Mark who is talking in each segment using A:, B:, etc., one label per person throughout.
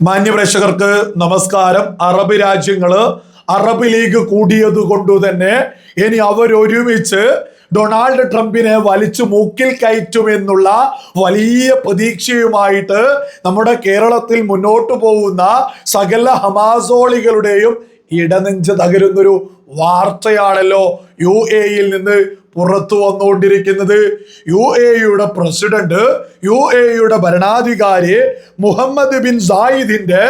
A: മാന്യപ്രേക്ഷകർക്ക് നമസ്കാരം. അറബ് രാജ്യങ്ങൾ Arab league കൂടിയത് കൊണ്ട് തന്നെ ഇനി അവരൊരുമിച്ച് ഡൊണാൾഡ് ട്രംപിനെ വലിച്ചു മൂക്കിൽ കയറ്റുമെന്നുള്ള വലിയ പ്രതീക്ഷയുമായിട്ട് നമ്മുടെ കേരളത്തിൽ മുന്നോട്ട് പോകുന്ന സകല ഹമാസോളികളുടെയും ഇടനെഞ്ച് തകരുന്നൊരു വാർത്തയാണല്ലോ യു എയിൽ നിന്ന് പുറത്തു വന്നുകൊണ്ടിരിക്കുന്നത് യു എ യുടെ പ്രസിഡന്റ് യു എ യുടെ ഭരണാധികാരി മുഹമ്മദ് ബിൻ സായിദിന്റെ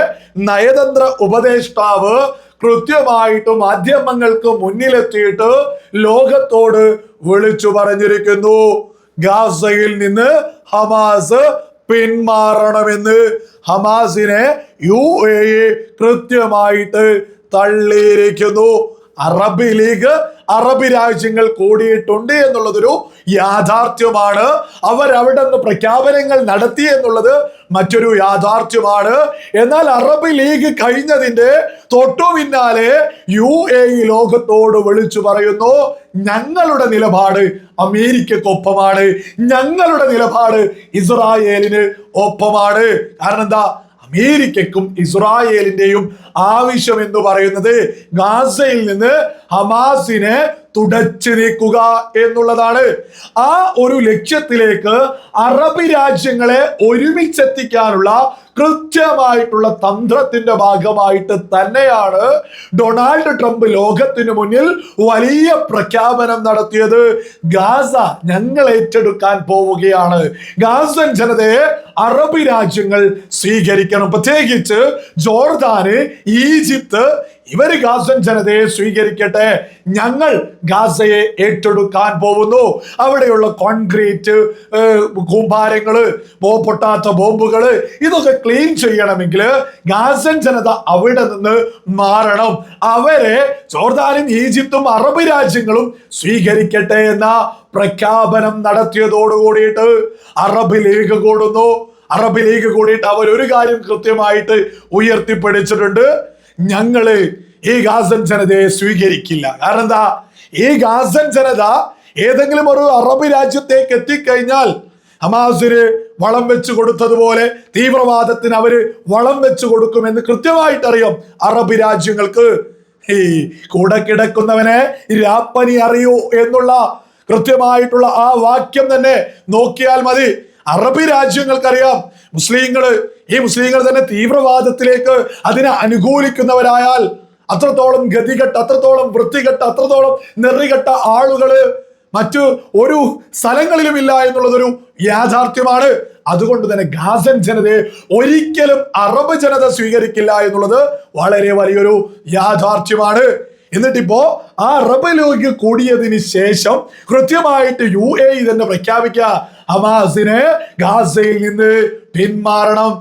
A: നയതന്ത്ര ഉപദേഷ്ടാവ് കൃത്യമായിട്ട് മാധ്യമങ്ങൾക്ക് മുന്നിലെത്തിയിട്ട് ലോകത്തോട് വിളിച്ചു പറഞ്ഞിരിക്കുന്നു. ഗാസയിൽ നിന്ന് ഹമാസ് പിന്മാറണമെന്ന് ഹമാസിനെ യു എ കൃത്യമായിട്ട് തള്ളിയിരിക്കുന്നു. അറബ് ലീഗ് അറബ് രാജ്യങ്ങൾ കൂടിയിട്ടുണ്ട് എന്നുള്ളതൊരു യാഥാർത്ഥ്യമാണ്. അവരവിടെ നിന്ന് പ്രഖ്യാപനങ്ങൾ നടത്തി എന്നുള്ളത് മറ്റൊരു യാഥാർത്ഥ്യമാണ്. എന്നാൽ അറബ് ലീഗ് കഴിഞ്ഞതിന്റെ തൊട്ടു പിന്നാലെ യു എ ഇ ലോകത്തോട് വിളിച്ചു പറയുന്നു ഞങ്ങളുടെ നിലപാട് അമേരിക്കക്കൊപ്പമാണ്. ഞങ്ങളുടെ നിലപാട് ഇസ്രായേലിന് ഒപ്പമാണ്. കാരണം എന്താ? അമേരിക്കക്കും ഇസ്രായേലിന്റെയും ആവശ്യം എന്ന് പറയുന്നത് ഗാസയിൽ നിന്ന് ഹമാസിനെ തുടച്ചു നീക്കുക എന്നുള്ളതാണ്. ആ ഒരു ലക്ഷ്യത്തിലേക്ക് അറബ് രാജ്യങ്ങളെ ഒരുമിച്ചെത്തിക്കാനുള്ള കൃത്യമായിട്ടുള്ള തന്ത്രത്തിന്റെ ഭാഗമായിട്ട് തന്നെയാണ് ഡൊണാൾഡ് ട്രംപ് ലോകത്തിനു മുന്നിൽ വലിയ പ്രഖ്യാപനം നടത്തിയത്. ഗാസ ഞങ്ങൾ ഏറ്റെടുക്കാൻ പോവുകയാണ്. ഗാസൻ ജനതയെ അറബ് രാജ്യങ്ങൾ സ്വീകരിക്കണം. പ്രത്യേകിച്ച് ജോർദാന് ഈജിപ്ത് ഇവർ ഗാസൻ ജനതയെ സ്വീകരിക്കട്ടെ. ഞങ്ങൾ ഗാസയെ ഏറ്റെടുക്കാൻ പോകുന്നു. അവിടെയുള്ള കോൺക്രീറ്റ് കൂമ്പാരങ്ങൾ പൊട്ടാത്ത ബോംബുകൾ ഇതൊക്കെ ക്ലീൻ ചെയ്യണമെങ്കിൽ ഗാസൻ ജനത അവിടെ നിന്ന് മാറണം. അവരെ ജോർദാനും ഈജിപ്തും അറബ് രാജ്യങ്ങളും സ്വീകരിക്കട്ടെ എന്ന പ്രഖ്യാപനം നടത്തിയതോടുകൂടിയിട്ട് അറബ് ലീഗ് കൂടുന്നു. അറബ് ലീഗ് കൂടിയിട്ട് അവർ ഒരു കാര്യം കൃത്യമായിട്ട് ഉയർത്തിപ്പിടിച്ചിട്ടുണ്ട്. ഞങ്ങൾ ഈ ഗാസൻ ജനതയെ സ്വീകരിക്കില്ല. കാരണം എന്താ? ഈ ഗാസൻ ജനത ഏതെങ്കിലും ഒരു അറബ് രാജ്യത്തേക്ക് എത്തിക്കഴിഞ്ഞാൽ ഹമാസിന് വളം വെച്ചു കൊടുത്തതുപോലെ തീവ്രവാദത്തിന് അവർ വളം വെച്ചു കൊടുക്കുമെന്ന് കൃത്യമായിട്ട് അറിയാം അറബ് രാജ്യങ്ങൾക്ക്. ഈ കൂടെ കിടക്കുന്നവനെ രാപ്പനി അറിയൂ എന്നുള്ള കൃത്യമായിട്ടുള്ള ആ വാക്യം തന്നെ നോക്കിയാൽ മതി. അറബ് രാജ്യങ്ങൾക്കറിയാം. മുസ്ലിങ്ങൾ ഈ മുസ്ലിങ്ങൾ തന്നെ തീവ്രവാദത്തിലേക്ക് അതിനെ അനുകൂലിക്കുന്നവരായാൽ അത്രത്തോളം ഗതികെട്ട അത്രത്തോളം വൃത്തികെട്ട അത്രത്തോളം നെറികെട്ട ആളുകൾ മറ്റു ഒരു സ്ഥലങ്ങളിലും ഇല്ല എന്നുള്ളതൊരു യാഥാർത്ഥ്യമാണ്. അതുകൊണ്ട് തന്നെ ഗാസൻ ജനതയെ ഒരിക്കലും അറബ് ജനത സ്വീകരിക്കില്ല എന്നുള്ളത് വളരെ വലിയൊരു യാഥാർത്ഥ്യമാണ്. എന്നിട്ടിപ്പോ ആ ലീഗ് കൂടിയതിന് ശേഷം കൃത്യമായിട്ട് യു എ ഇ തന്നെ പ്രഖ്യാപിക്കുക. ഹമാസിനെ ഗാസയിൽ നിന്ന് പിന്മാറണം.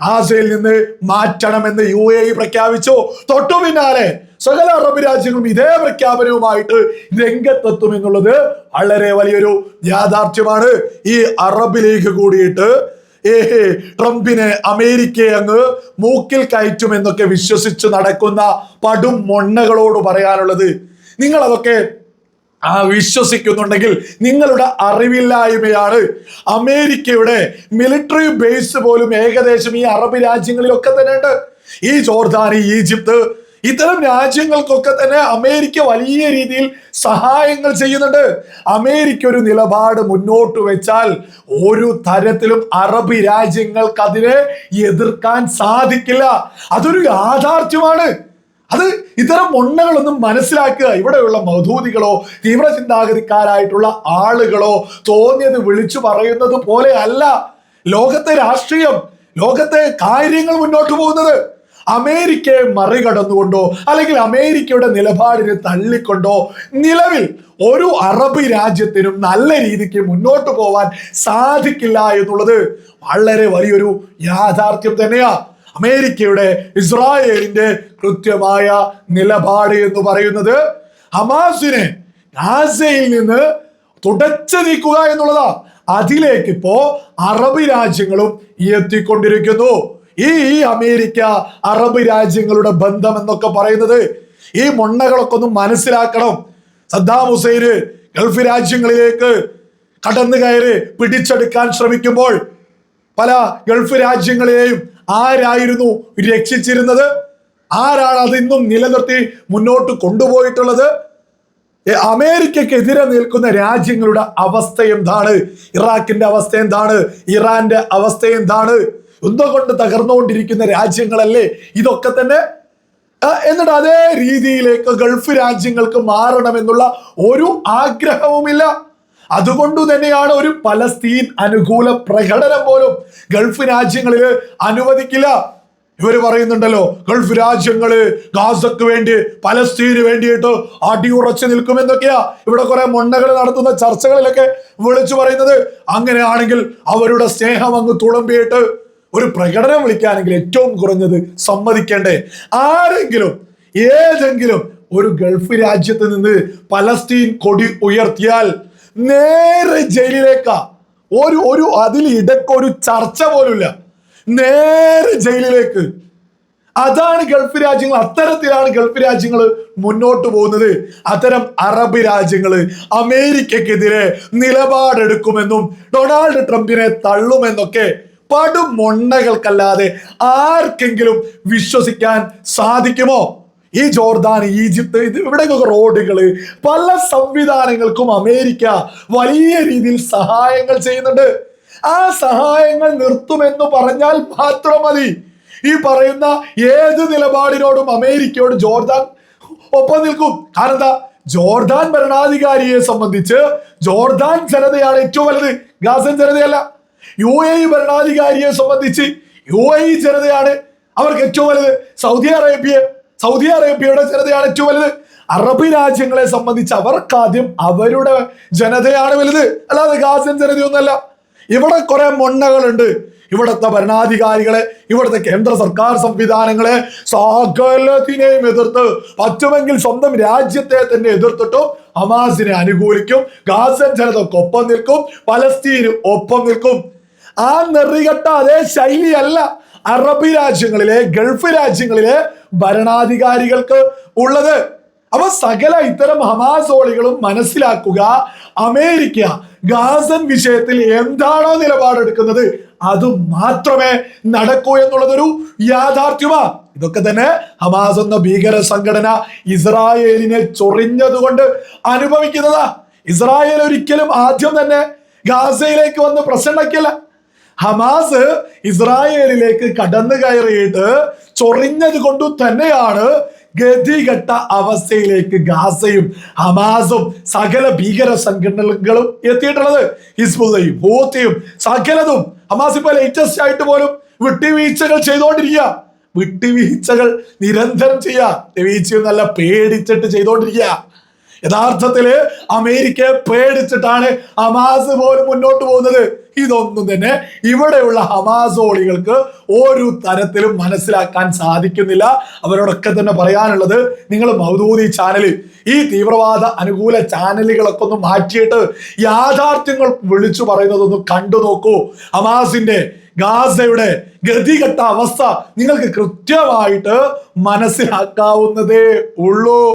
A: ആസയിൽ നിന്ന് മാറ്റണമെന്ന് യു എ ഇ പ്രഖ്യാപിച്ചു. തൊട്ടു പിന്നാലെ സകല അറബ് രാജ്യങ്ങളും ഇതേ പ്രഖ്യാപനവുമായിട്ട് രംഗത്തെത്തും എന്നുള്ളത് വളരെ വലിയൊരു യാഥാർത്ഥ്യമാണ്. ഈ അറബിലേക്ക് കൂടിയിട്ട് ഏ ട്രംപിനെ അമേരിക്കയെ അങ്ങ് മൂക്കിൽ കയറ്റുമെന്നൊക്കെ വിശ്വസിച്ച് നടക്കുന്ന പടും മൊണ്ണകളോട് പറയാനുള്ളത്. നിങ്ങൾ അതൊക്കെ ആ വിശ്വസിക്കുന്നുണ്ടെങ്കിൽ നിങ്ങളുടെ അറിവില്ലായ്മയാണ്. അമേരിക്കയുടെ മിലിറ്ററി ബേസ് പോലും ഏകദേശം ഈ അറബ് രാജ്യങ്ങളിലൊക്കെ തന്നെ ഉണ്ട്. ഈ ജോർദാനി ഈജിപ്ത് ഇത്തരം രാജ്യങ്ങൾക്കൊക്കെ തന്നെ അമേരിക്ക വലിയ രീതിയിൽ സഹായങ്ങൾ ചെയ്യുന്നുണ്ട്. അമേരിക്ക ഒരു നിലപാട് മുന്നോട്ട് വെച്ചാൽ ഒരു തരത്തിലും അറബ് രാജ്യങ്ങൾക്ക് അതിനെ എതിർക്കാൻ സാധിക്കില്ല. അതൊരു യാഥാർത്ഥ്യമാണ്. അത് ഇത്തരം മൊണ്ണകളൊന്നും മനസ്സിലാക്കുക ഇവിടെയുള്ള മധൂതികളോ തീവ്ര ചിന്താഗതിക്കാരായിട്ടുള്ള ആളുകളോ തോന്നിയത് വിളിച്ചു പറയുന്നത് പോലെ അല്ല. ലോകത്തെ രാഷ്ട്രീയം ലോകത്തെ കാര്യങ്ങൾ മുന്നോട്ട് പോകുന്നത്. അമേരിക്കയെ മറികടന്നുകൊണ്ടോ അല്ലെങ്കിൽ അമേരിക്കയുടെ നിലപാടിനെ തള്ളിക്കൊണ്ടോ? നിലവിൽ ഒരു അറബ് രാജ്യത്തിനും നല്ല രീതിക്ക് മുന്നോട്ട് പോവാൻ സാധിക്കില്ല എന്നുള്ളത് വളരെ വലിയൊരു യാഥാർത്ഥ്യം തന്നെയാ. അമേരിക്കയുടെ ഇസ്രായേലിന്റെ കൃത്യമായ നിലപാട് എന്ന് പറയുന്നത് ഹമാസിനെ ഗാസയിൽ നിന്ന് തുടച്ചു നീക്കുക എന്നുള്ളതാ. അതിലേക്ക് ഇപ്പോ അറബ് രാജ്യങ്ങളും എത്തിക്കൊണ്ടിരിക്കുന്നു. ഈ അമേരിക്ക അറബ് രാജ്യങ്ങളുടെ ബന്ധം എന്നൊക്കെ പറയുന്നത് ഈ മൊണ്ണകളൊക്കെ ഒന്ന് മനസ്സിലാക്കണം. സദ്ദാം ഹുസൈന് ഗൾഫ് രാജ്യങ്ങളിലേക്ക് കടന്നു കയറി പിടിച്ചെടുക്കാൻ ശ്രമിക്കുമ്പോൾ പല ഗൾഫ് രാജ്യങ്ങളെയും ആരായിരുന്നു രക്ഷിച്ചിരുന്നത്? ആരാണ് അതിന്നും നിലനിർത്തി മുന്നോട്ട് കൊണ്ടുപോയിട്ടുള്ളത്? അമേരിക്കക്കെതിരെ നിൽക്കുന്ന രാജ്യങ്ങളുടെ അവസ്ഥ എന്താണ്? ഇറാഖിന്റെ അവസ്ഥ എന്താണ്? ഇറാന്റെ അവസ്ഥ എന്താണ്? യുദ്ധം കൊണ്ട് തകർന്നുകൊണ്ടിരിക്കുന്ന രാജ്യങ്ങളല്ലേ? ഇതൊക്കെ തന്നെ എന്നിട്ട് അതേ രീതിയിലേക്ക് ഗൾഫ് രാജ്യങ്ങൾക്ക് മാറണമെന്നുള്ള ഒരു ആഗ്രഹവുമില്ല. അതുകൊണ്ട് തന്നെയാണ് ഒരു പലസ്തീൻ അനുകൂല പ്രകടനം പോലും ഗൾഫ് രാജ്യങ്ങളിൽ അനുവദിക്കില്ല. ഇവർ പറയുന്നുണ്ടല്ലോ ഗൾഫ് രാജ്യങ്ങൾ ഗാസക്ക് വേണ്ടി പലസ്തീന് വേണ്ടിയിട്ട് അടിയുറച്ചു നിൽക്കുമെന്നൊക്കെയാ ഇവിടെ കുറെ മൊണ്ണകൾ നടത്തുന്ന ചർച്ചകളിലൊക്കെ വിളിച്ചു പറയുന്നത്. അങ്ങനെയാണെങ്കിൽ അവരുടെ സ്നേഹം അങ്ങ് തുളുമ്പിയിട്ട് ഒരു പ്രകടനം വിളിക്കാനെങ്കിൽ ഏറ്റവും കുറഞ്ഞത് സമ്മതിക്കേണ്ടേ. ആരെങ്കിലും ഏതെങ്കിലും ഒരു ഗൾഫ് രാജ്യത്ത് നിന്ന് പലസ്തീൻ കൊടി ഉയർത്തിയാൽ നേരെ ജയിലിലേക്കാ. ഒരു ഒരു അതിൽ ഇടക്കൊരു ചർച്ച പോലുമില്ല. നേരെ ജയിലിലേക്ക്. അതാണ് ഗൾഫ് രാജ്യങ്ങൾ അത്തരത്തിലാണ് ഗൾഫ് രാജ്യങ്ങൾ മുന്നോട്ട് പോകുന്നത്. അത്തരം അറബ് രാജ്യങ്ങൾ അമേരിക്കക്കെതിരെ നിലപാടെടുക്കുമെന്നും ഡൊണാൾഡ് ട്രംപിനെ തള്ളുമെന്നൊക്കെ പടുമൊണ്ണകൾക്കല്ലാതെ ആർക്കെങ്കിലും വിശ്വസിക്കാൻ സാധിക്കുമോ? ഈ ജോർദാൻ ഈജിപ്ത് ഇത് ഇവിടെയൊക്കെ റോഡുകൾ പല സംവിധാനങ്ങൾക്കും അമേരിക്ക വലിയ രീതിയിൽ സഹായങ്ങൾ ചെയ്യുന്നുണ്ട്. ആ സഹായങ്ങൾ നിർത്തുമെന്ന് പറഞ്ഞാൽ മാത്രം മതി. ഈ പറയുന്ന ഏത് നിലപാടിനോടും അമേരിക്കയോട് ജോർദാൻ ഒപ്പം നിൽക്കും. കാരണം എന്താ? ജോർദാൻ ഭരണാധികാരിയെ സംബന്ധിച്ച് ജോർദാൻ ജനതയാണ് ഏറ്റവും വലുത്. ഗാസൻ ജനതയല്ല. യു എ ഇ ഭരണാധികാരിയെ സംബന്ധിച്ച് യു എ ഇ ജനതയാണ് അവർക്ക് ഏറ്റവും വലുത്. സൗദി അറേബ്യ സൗദി അറേബ്യയുടെ ജനതയാണ് ഏറ്റവും വലുത്. അറബ് രാജ്യങ്ങളെ സംബന്ധിച്ച് അവർക്കാദ്യം അവരുടെ ജനതയാണ് വലുത്. അല്ലാതെ ഗാസൻ ജനതയൊന്നുമല്ല. ഇവിടെ കുറെ മൊണ്ണകളുണ്ട്. ഇവിടുത്തെ ഭരണാധികാരികളെ ഇവിടുത്തെ കേന്ദ്ര സർക്കാർ സംവിധാനങ്ങളെ സകലത്തിനെയും എതിർത്ത് പറ്റുമെങ്കിൽ സ്വന്തം രാജ്യത്തെ തന്നെ എതിർത്തിട്ടും ഹമാസിനെ അനുകൂലിക്കും ഗാസൻ ജനതക്കൊപ്പം നിൽക്കും പലസ്തീന് ഒപ്പം നിൽക്കും. ആ നെറികെട്ട അതേ ശൈലിയല്ല അറബ് രാജ്യങ്ങളിലെ ഗൾഫ് രാജ്യങ്ങളിലെ ഭരണാധികാരികൾക്ക് ഉള്ളത്. അവ സകല ഇത്തരം ഹമാസോളികളും മനസ്സിലാക്കുക അമേരിക്ക ഗാസൻ വിഷയത്തിൽ എന്താണോ നിലപാടെടുക്കുന്നത് അത് മാത്രമേ നടക്കൂ എന്നുള്ളതൊരു യാഥാർത്ഥ്യമാ. ഇതൊക്കെ തന്നെ ഹമാസ് എന്ന ഭീകര സംഘടന ഇസ്രായേലിനെ ചൊറിഞ്ഞതുകൊണ്ട് അനുഭവിക്കുന്നതാ. ഇസ്രായേൽ ഒരിക്കലും ആദ്യം തന്നെ ഗാസയിലേക്ക് വന്ന് പ്രശ്നമാക്കിയല്ല. ഹമാസ് ഇസ്രായേലിലേക്ക് കടന്നു കയറിയിട്ട് ചൊറിഞ്ഞത് കൊണ്ടു തന്നെയാണ് ഗതികെട്ട അവസ്ഥയിലേക്ക് ഗാസയും ഹമാസും സകല ഭീകര സംഘടനകളും എത്തിയിട്ടുള്ളത്. ഹിസ്ബുദയും ഹൂത്തിയും സകലതും ഹമാസ് ഇപ്പൊ ലേറ്റസ്റ്റ് ആയിട്ട് പോലും വിട്ടുവീഴ്ചകൾ ചെയ്തുകൊണ്ടിരിക്കുക. വിട്ടുവീഴ്ചകൾ നിരന്തരം ചെയ്യുക. നല്ല പേടിച്ചിട്ട് ചെയ്തുകൊണ്ടിരിക്കുക. യഥാർത്ഥത്തിൽ അമേരിക്കയെ പേടിച്ചിട്ടാണ് ഹമാസ് പോലും മുന്നോട്ട് പോകുന്നത്. ഇതൊന്നും തന്നെ ഇവിടെയുള്ള ഹമാസോളികൾക്ക് ഒരു തരത്തിലും മനസ്സിലാക്കാൻ സാധിക്കുന്നില്ല. അവരോടൊക്കെ തന്നെ പറയാനുള്ളത് നിങ്ങൾ മൗദൂദി ചാനൽ ഈ തീവ്രവാദ അനുകൂല ചാനലുകളൊക്കെ ഒന്ന് മാറ്റിയിട്ട് യാഥാർത്ഥ്യങ്ങൾ വിളിച്ചു പറയുന്നതൊന്ന് കണ്ടു നോക്കൂ. ഹമാസിന്റെ ഗാസയുടെ ഗതികെട്ട അവസ്ഥ നിങ്ങൾക്ക് കൃത്യമായിട്ട് മനസ്സിലാക്കാവുന്നതേ ഉള്ളൂ.